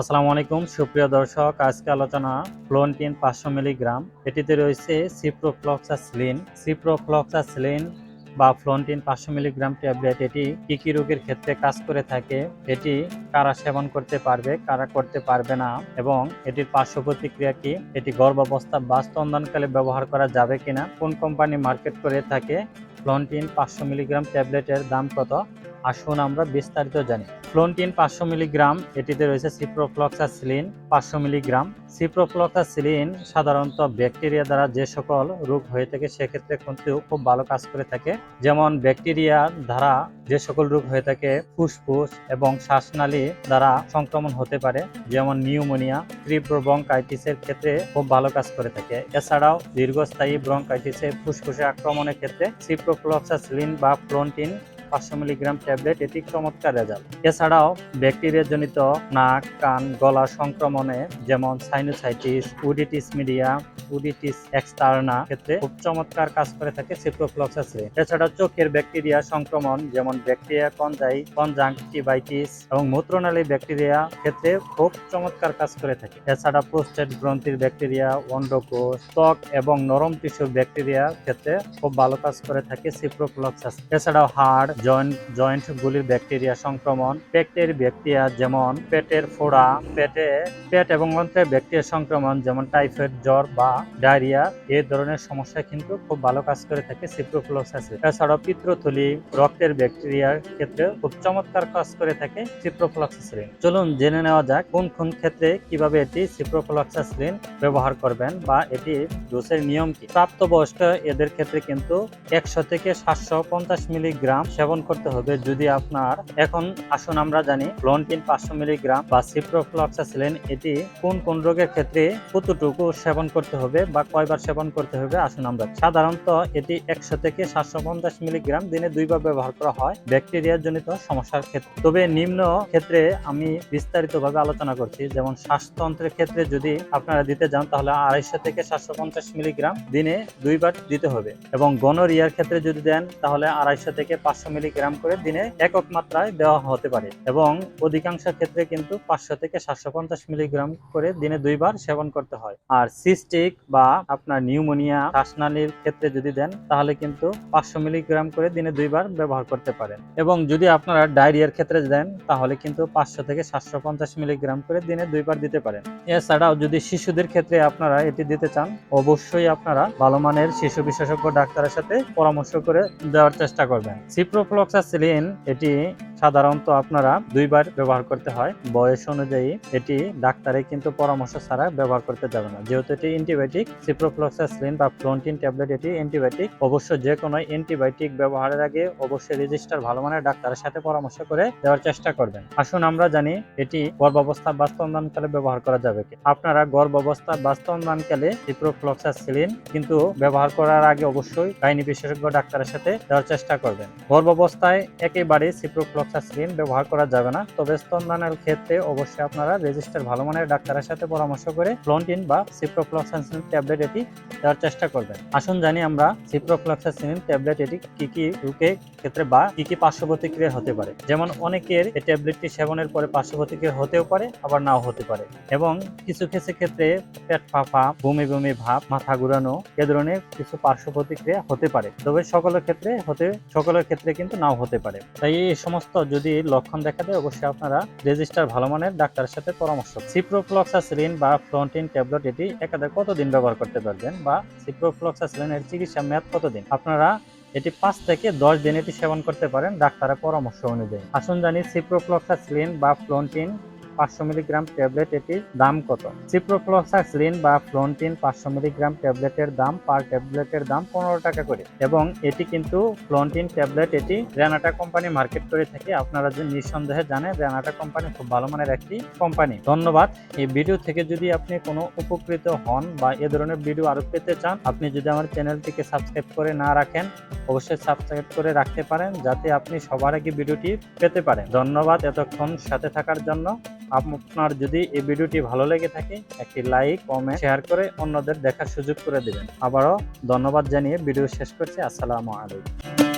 আসসালামু আলাইকুম, সুপ্রিয় দর্শক, আজকে আলোচনা ফ্লোনটিন পাঁচশো মিলিগ্রাম। এটিতে রয়েছে সিপ্রোফ্লক্সাসিলিন সিপ্রোফ্লক্সাসিলিন বা ফ্লোনটিন পাঁচশো মিলিগ্রাম ট্যাবলেট, এটি কি কি রোগের ক্ষেত্রে কাজ করে থাকে, এটি কারা সেবন করতে পারবে, কারা করতে পারবে না, এবং এটির পার্শ্ব প্রতিক্রিয়া কি, এটি গর্ভাবস্থা বা স্তন্দনকালে ব্যবহার করা যাবে কিনা, কোন কোম্পানি মার্কেট করে থাকে ফ্লোনটিন পাঁচশো মিলিগ্রাম ট্যাবলেটের দাম কত আসুন আমরা বিস্তারিত জানি। ফ্লোনটিন পাঁচশো মিলিগ্রাম, এটিতে রয়েছে সিপ্রোফ্লক্সাসিলিন পাঁচশো মিলিগ্রাম। সিপ্রোফ্লক্সাসিলিন সাধারণত ব্যাকটেরিয়া দ্বারা যে সকল রোগ হয়ে থাকে, সেক্ষেত্রে কিন্তু খুব ভালো কাজ করে থাকে। যেমন ব্যাকটেরিয়া দ্বারা যে সকল রোগ হয়ে থাকে, ফুসফুস এবং শ্বাসনালী দ্বারা সংক্রমণ হতে পারে, যেমন নিউমোনিয়া, তীব্র ব্রঙ্কাইটিসের ক্ষেত্রে খুব ভালো কাজ করে থাকে। এছাড়াও দীর্ঘস্থায়ী ব্রঙ্কাইটিসে ফুসফুসে আক্রমণের ক্ষেত্রে সিপ্রোফ্লক্সাসিলিন বা ফ্লোনটিন পাঁচশো মিলিগ্রাম ট্যাবলেট, এটি চমৎকার রেজাল্ট। এছাড়াও ব্যাকটেরিয়া জনিত নাক, কান, গলা সংক্রমণে যেমন sinusitis otitis media otitis externa ক্ষেত্রে খুব চমৎকার কাজ করে থাকে সিপ্রোফ্লক্সাসিলিন এছাড়াও চোখের ব্যাকটেরিয়া সংক্রমণ, যেমন ব্যাকটেরিয়া কনজাই এবং মূত্রনালী ব্যাকটেরিয়া ক্ষেত্রে খুব চমৎকার কাজ করে থাকে। এছাড়া প্রোস্টেট গ্রন্থির ব্যাকটেরিয়া এবং নরম টিস্যুর ব্যাকটেরিয়া ক্ষেত্রে খুব ভালো কাজ করে থাকে সিপ্রোফ্লক্সাস এছাড়াও হাড় জয়েন্ট জয়েন্ট গুলির ব্যাকটেরিয়া সংক্রমণ, পেটের ব্যাকটেরিয়া যেমন পেটের ফোড়া, পেটে, পেট এবং অন্ত্রের ব্যাকটেরিয়া সংক্রমণ, যেমন টাইফয়েড, জ্বর বা ডায়রিয়া, এ ধরনের সমস্যা কিন্তু খুব ভালো কাজ করে থাকে সিপ্রোফ্লক্সাসিন এছাড়াও পিত্রথলি, রক্তের ব্যাকটেরিয়ার ক্ষেত্রে খুব চমৎকার কাজ করে থাকে সিপ্রোফ্লক্সাসিলিন চলুন জেনে নেওয়া যাক কোন কোন ক্ষেত্রে কীভাবে এটি সিপ্রোফ্লক্সাসিলিন ব্যবহার করবেন বা এটি ডোজের নিয়ম কি? প্রাপ্তবয়স্ক এদের ক্ষেত্রে কিন্তু একশো থেকে সাতশো পঞ্চাশ মিলিগ্রাম সেবন করতে হবে। যদি আপনার, এখন আসুন আমরা জানি ফ্লোনটিন পাঁচশো মিলিগ্রাম বা সিপ্রোফ্লক্সাসিলিন এটি কোন কোন রোগের ক্ষেত্রে কতটুকু সেবন করতে হবে বা কয়বার সেবন করতে হবে, আসুন আমরা। সাধারণত এটি একশো থেকে সাতশো পঞ্চাশ মিলিগ্রাম দিনে দুইবার ব্যবহার করা হয় ব্যাকটেরিয়া জনিত সমস্যার ক্ষেত্রে। তবে নিম্ন ক্ষেত্রে আমি বিস্তারিতভাবে আলোচনা করছি, যেমন শ্বাসতন্ত্রের ক্ষেত্রে যদি আপনারা দিতে যান, তাহলে আড়াইশো থেকে সাতশো পঞ্চাশ মিলিগ্রাম দিনে দুইবার দিতে হবে। এবং গনোরিয়ার ক্ষেত্রে যদি দেন, তাহলে আড়াইশো থেকে পাঁচশো মিলিগ্রাম করে দিনে একক মাত্রায় দেওয়া হতে পারে। এবং অধিকাংশ ক্ষেত্রে কিন্তু পাঁচশো থেকে সাতশো পঞ্চাশ মিলিগ্রাম করে দিনে দুইবার সেবন করতে হয়। আর সিস্টিক বা আপনার নিউমোনিয়া শ্বাসনালীর ক্ষেত্রে যদি দেন, তাহলে কিন্তু পাঁচশো মিলিগ্রাম করে দিনে দুইবার ব্যবহার করতে পারেন। এবং যদি আপনারা ডায়রিয়ার ক্ষেত্রে দেন, তাহলে কিন্তু পাঁচশো থেকে সাতশো পঞ্চাশ মিলিগ্রাম করে দিনে দুইবার দিতে পারেন। এছাড়াও যদি শিশুদের ক্ষেত্রে আপনারা এটি দিতে চান, অবশ্যই আপনারা ভালো মানের শিশু বিশেষজ্ঞ ডাক্তারের সাথে পরামর্শ করে দেওয়ার চেষ্টা করবেন। সিপ্রোফ্লক্সাসিলিন এটি সাধারণত আপনারা দুইবার ব্যবহার করতে হয়। বয়স অনুযায়ী এটি ডাক্তারে কিন্তু পরামর্শ ছাড়া ব্যবহার করতে যাবে না। যেহেতু এটি অ্যান্টিবায়োটিক সিপ্রোফ্লক্সাসিলিন বা ফ্লোনটিন ট্যাবলেট এটি অ্যান্টিবায়োটিক। অবশ্য যে কোনো অ্যান্টিবায়োটিক ব্যবহারের আগে অবশ্যই রেজিস্টার ভালো মানের ডাক্তারের সাথে পরামর্শ করে দেওয়ার চেষ্টা করবেন। আসুন আমরা জানি এটি গর্ভাবস্থা বা স্তনদানকালে ব্যবহার করা যাবে কি আপনারা গর্ভাবস্থা বা স্তনদানকালে সিপ্রোফ্লক্সাসিলিন কিন্তু ব্যবহার করার আগে অবশ্যই গাইনি বিশেষজ্ঞ ডাক্তারের সাথে দেওয়ার চেষ্টা করবেন। গর্ভাবস্থায় একেবারে সিপ্রোফ্লক্সাসিলিন ব্যবহার করা যাবে না, তবে স্তনদানের ক্ষেত্রে অবশ্যই আপনারা রেজিস্টার ভালো মানের ডাক্তারের সাথে পরামর্শ করে ফ্লোনটিন বা সিপ্রোফ্লক্সাসিলিন ট্যাবলেট এটি দেওয়ার চেষ্টা করবেন। আসুন জানি আমরা সিপ্রোফ্লক্সাসিলিন ট্যাবলেট এটি কি কি রোগে ক্ষেত্রে বা কি কি পার্শ্ব প্রতিক্রিয়া হতে পারে। যেমন অনেকের এই ট্যাবলেটটি সেবনের পরে পার্শ্ব প্রতিক্রিয়া হতেও পারে, আবার নাও হতে পারে। এবং কিছু কিছু ক্ষেত্রে পেট ফাঁপা, বমি বমি ভাব, মাথা ঘুরানো, এ ধরনের কিছু পার্শ্ব প্রতিক্রিয়া হতে পারে। তবে সকলের ক্ষেত্রে হতে, সকলের ক্ষেত্রে কিন্তু নাও হতে পারে। তাই এই সমস্ত যদি লক্ষণ দেখা দেয়, অবশ্যই আপনারা রেজিস্টার ভালো মানের ডাক্তারের সাথে পরামর্শ সিপ্রোফ্লক্সাসিলিন বা ফ্লোনটিন ট্যাবলেট এটি একাধারে কতদিন ব্যবহার করতে পারবেন বা সিপ্রোফ্লক্সাসিলিন এর চিকিৎসা মেয়াদ কতদিন? আপনারা এটি পাঁচ থেকে দশ দিন এটি সেবন করতে পারেন, ডাক্তারের পরামর্শ অনুযায়ী। আসুন জানি সিপ্রোফ্লক্সাসিলিন বা ফ্লোনটিন পাঁচশো মিলিগ্রাম ট্যাবলেট এটির দাম কত? সিপ্রোফ্লক্সাসিলিন বা ফ্লোনটিন পাঁচশো মিলিগ্রাম ট্যাবলেটের দাম পার ট্যাবলেটের দাম পনেরো টাকা করে। এবং এটি কিন্তু ফ্লোনটিন ট্যাবলেট এটি রেনাটা কোম্পানি মার্কেট করে থাকে। আপনারা যে নিঃসন্দেহে জানেন রেনাটা কোম্পানি খুব ভালো মানের একটি কোম্পানি। ধন্যবাদ। এই ভিডিও থেকে যদি আপনি কোনো উপকৃত হন বা এ ধরনের ভিডিও আরও পেতে চান, আপনি যদি আমার চ্যানেলটিকে সাবস্ক্রাইব করে না রাখেন, অবশ্যই সাবস্ক্রাইব করে রাখতে পারেন, যাতে আপনি সবার আগে ভিডিওটি পেতে পারেন। ধন্যবাদ এতক্ষণ সাথে থাকার জন্য। আপনার যদি এই ভিডিওটি ভালো লেগে থাকে, একটি লাইক কমেন্ট শেয়ার করে অন্যদের দেখার সুযোগ করে দেবেন। আবারও ধন্যবাদ জানিয়ে ভিডিও শেষ করছি। আসসালামু আলাইকুম।